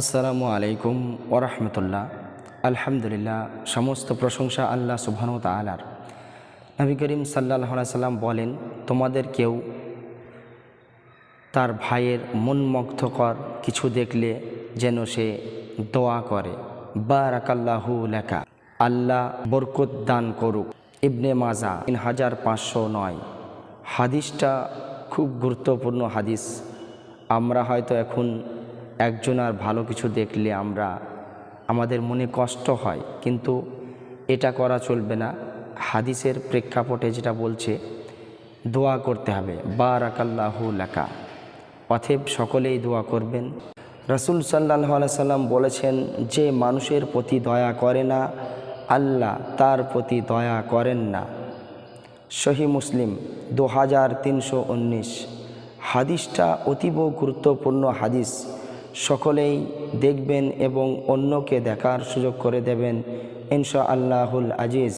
আসসালামু আলাইকুম ওরহমতুল্লাহ আলহামদুলিল্লাহ, সমস্ত প্রশংসা আল্লাহ সুবহানু তালার নবী করিম সাল্লাহ সাল্লাম বলেন, তোমাদের কেউ তার ভাইয়ের মনমুগ্ধকর কিছু দেখলে যেন সে দোয়া করে। বা বারাকাল্লাহু লেখা আল্লাহ বরকত দান করুক। ইবনে মাজা, তিন হাজার পাঁচশো নয়। হাদিসটা খুব গুরুত্বপূর্ণ হাদিস। আমরা হয়তো এখন একজন আর ভালো কিছু দেখলে আমরা আমাদের মনে কষ্ট হয়, কিন্তু এটা করা চলবে না। হাদিসের প্রেক্ষাপটে যেটা বলছে, দোয়া করতে হবে। বারাকাল্লাহু লেখা অথেব সকলেই দোয়া করবেন। রসুল সাল্লাহ সাল্লাম বলেছেন, যে মানুষের প্রতি দয়া করে না, আল্লাহ তার প্রতি দয়া করেন না। সহি মুসলিম দু হাজার তিনশো উনিশ। হাদিসটা অতীব গুরুত্বপূর্ণ হাদিস। সকলেই দেখবেন এবং অন্যকে দেখার সুযোগ করে দেবেন। ইনশা আল্লাহুল আজিজ।